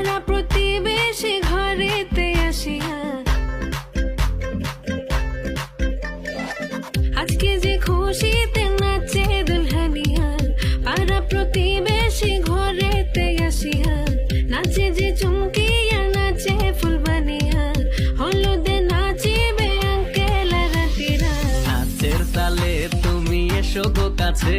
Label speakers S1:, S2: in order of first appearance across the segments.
S1: পাড়া প্রতিবেশী ঘরেতে আসিয়া আজকে যে খুশিতে নাচে দুলহানিয়া, পাড়া প্রতিবেশী ঘরেতে আসিয়া, নাচে যে চুমকিয়া, নাচে ফুলবানিয়া হলুদে নাচিবে আঙ্কেল রাতিরা
S2: নাচের তালে তুমি এসো গো কাছে।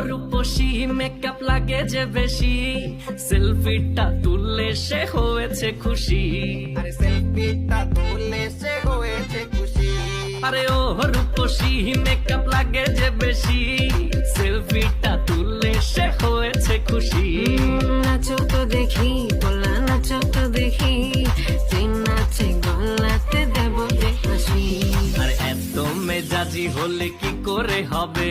S2: রূপসী মেকআপ লাগে যে বেশি। সেলফিটা তুললে সে হয়েছে খুশি।
S3: আরে সেলফিটা তুললে সে হয়েছে খুশি।
S2: আরে ও রূপসী মেকআপ লাগে যে বেশি। সেলফিটা তুললে সে হয়েছে খুশি।
S1: নাচো তো দেখি বলা নাচো তো দেখি। যে নাচে গলাতে দেব যে হাসি।
S2: আর এত মেজাজি হলে কি করে হবে?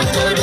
S2: I'm